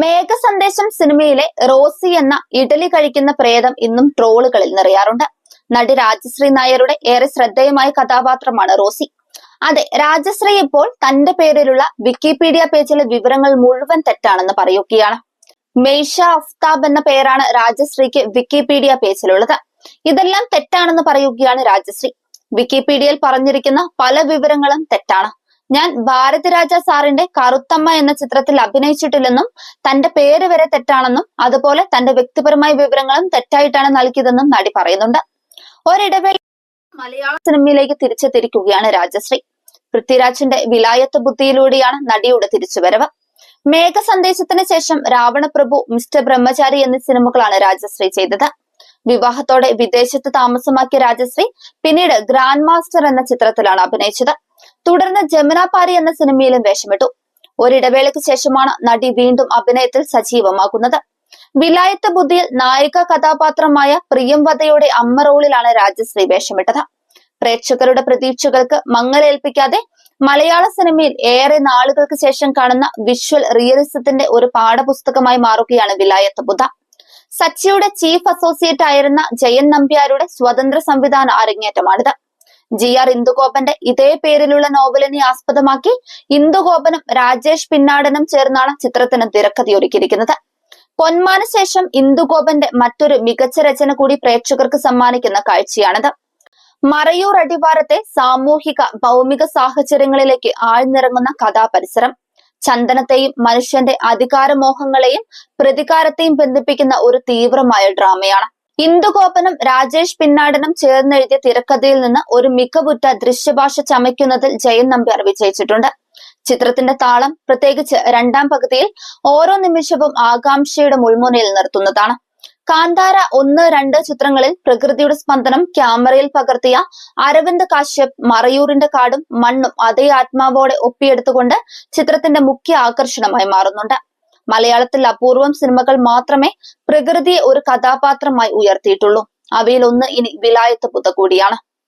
മേഘ സന്ദേശം സിനിമയിലെ റോസി എന്ന ഇഡലി കഴിക്കുന്ന പ്രേതം ഇന്നും ട്രോളുകളിൽ നിറയാറുണ്ട്. നടി രാജശ്രീ നായരുടെ ഏറെ ശ്രദ്ധേയമായ കഥാപാത്രമാണ് റോസി. അതെ രാജശ്രീ ഇപ്പോൾ തന്റെ പേരിലുള്ള വിക്കിപീഡിയ പേജിലെ വിവരങ്ങൾ മുഴുവൻ തെറ്റാണെന്ന് പറയുകയാണ്. മെയ്ഷ അഫ്താബ് എന്ന പേരാണ് രാജശ്രീക്ക് വിക്കിപീഡിയ പേജിലുള്ളത്. ഇതെല്ലാം തെറ്റാണെന്ന് പറയുകയാണ് രാജശ്രീ. വിക്കിപീഡിയയിൽ പറഞ്ഞിരിക്കുന്ന പല വിവരങ്ങളും തെറ്റാണ്. ഞാൻ ഭാരതരാജ സാറിന്റെ കറുത്തമ്മ എന്ന ചിത്രത്തിൽ അഭിനയിച്ചിട്ടില്ലെന്നും തന്റെ പേര് വരെ തെറ്റാണെന്നും അതുപോലെ തന്റെ വ്യക്തിപരമായ വിവരങ്ങളും തെറ്റായിട്ടാണ് നൽകിയതെന്നും നടി പറയുന്നുണ്ട്. ഒരിടവേള മലയാള സിനിമയിലേക്ക് തിരിച്ചെത്തിരിക്കുകയാണ് രാജശ്രീ. പൃഥ്വിരാജിന്റെ വിലായത്ത് ബുദ്ധിയിലൂടെയാണ് നടിയുടെ തിരിച്ചുവരവ്. മേഘ സന്ദേശത്തിന് ശേഷം രാവണപ്രഭു മിസ്റ്റർ ബ്രഹ്മചാരി എന്നീ സിനിമകളാണ് രാജശ്രീ ചെയ്തത്. വിവാഹത്തോടെ വിദേശത്ത് താമസമാക്കിയ രാജശ്രീ പിന്നീട് ഗ്രാൻഡ് മാസ്റ്റർ എന്ന ചിത്രത്തിലാണ് അഭിനയിച്ചത്. തുടർന്ന് ജമുന പാരി എന്ന സിനിമയിലും വേഷമിട്ടു. ഒരിടവേളയ്ക്ക് ശേഷമാണ് നടി വീണ്ടും അഭിനയത്തിൽ സജീവമാകുന്നത്. വിലായത്ത് ബുദ്ധിയിൽ നായിക കഥാപാത്രമായ പ്രിയംവതയുടെ അമ്മ റോളിലാണ് രാജശ്രീ വേഷമിട്ടത്. പ്രേക്ഷകരുടെ പ്രതീക്ഷകൾക്ക് മങ്ങലേൽപ്പിക്കാതെ മലയാള സിനിമയിൽ ഏറെ നാളുകൾക്ക് ശേഷം കാണുന്ന വിഷ്വൽ റിയലിസത്തിന്റെ ഒരു പാഠപുസ്തകമായി മാറുകയാണ് വിലായത്ത് ബുദ്ധ. സച്ചിയുടെ ചീഫ് അസോസിയേറ്റ് ആയിരുന്ന ജയൻ നമ്പ്യാരുടെ സ്വതന്ത്ര സംവിധാന അരങ്ങേറ്റമാണിത്. ജി ആർ ഇന്ദുഗോപന്റെ ഇതേ പേരിലുള്ള നോവലിനെ ആസ്പദമാക്കി ഇന്ദുഗോപനും രാജേഷ് പിന്നാടനും ചേർന്നാണ് ചിത്രത്തിന് തിരക്കഥയൊരുക്കിയിരിക്കുന്നത് പൊന്മാന ശേഷം ഇന്ദുഗോപന്റെ മറ്റൊരു മികച്ച രചന കൂടി പ്രേക്ഷകർക്ക് സമ്മാനിക്കുന്ന കാഴ്ചയാണിത്. മറയൂർ അടിവാരത്തെ സാമൂഹിക ഭൗമിക സാഹചര്യങ്ങളിലേക്ക് ആഴ്ന്നിറങ്ങുന്ന കഥാപരിസരം. ചന്ദനത്തെയും മനുഷ്യന്റെ അധികാരമോഹങ്ങളെയും പ്രതികാരത്തെയും ബന്ധിപ്പിക്കുന്ന ഒരു തീവ്രമായ ഡ്രാമയാണ്. ഇന്ദുഗോപനും രാജേഷ് പിന്നാടനും ചേർന്നെഴുതിയ തിരക്കഥയിൽ നിന്ന് ഒരു മികവുറ്റ ദൃശ്യഭാഷ ചമയ്ക്കുന്നതിൽ ജയൻ നമ്പ്യാർ വിജയിച്ചിട്ടുണ്ട്. ചിത്രത്തിന്റെ താളം പ്രത്യേകിച്ച് രണ്ടാം പകുതിയിൽ ഓരോ നിമിഷവും ആകാംക്ഷയുടെ മുൾമുനയിൽ നിർത്തുന്നതാണ്. കാന്താര ഒന്ന് രണ്ട് ചിത്രങ്ങളിൽ പ്രകൃതിയുടെ സ്പന്ദനം ക്യാമറയിൽ പകർത്തിയ അരവിന്ദ് കാശ്യപ് മറയൂരിന്റെ കാടും മണ്ണും അതേ ആത്മാവോടെ ഒപ്പിയെടുത്തുകൊണ്ട് ചിത്രത്തിന്റെ മുഖ്യ ആകർഷണമായി മാറുന്നുണ്ട്. മലയാളത്തിൽ അപൂർവം സിനിമകൾ മാത്രമേ പ്രകൃതിയെ ഒരു കഥാപാത്രമായി ഉയർത്തിയിട്ടുള്ളൂ. അവയിൽ ഒന്ന് ഇനി വിലായത്ത് പുത കൂടിയാണ്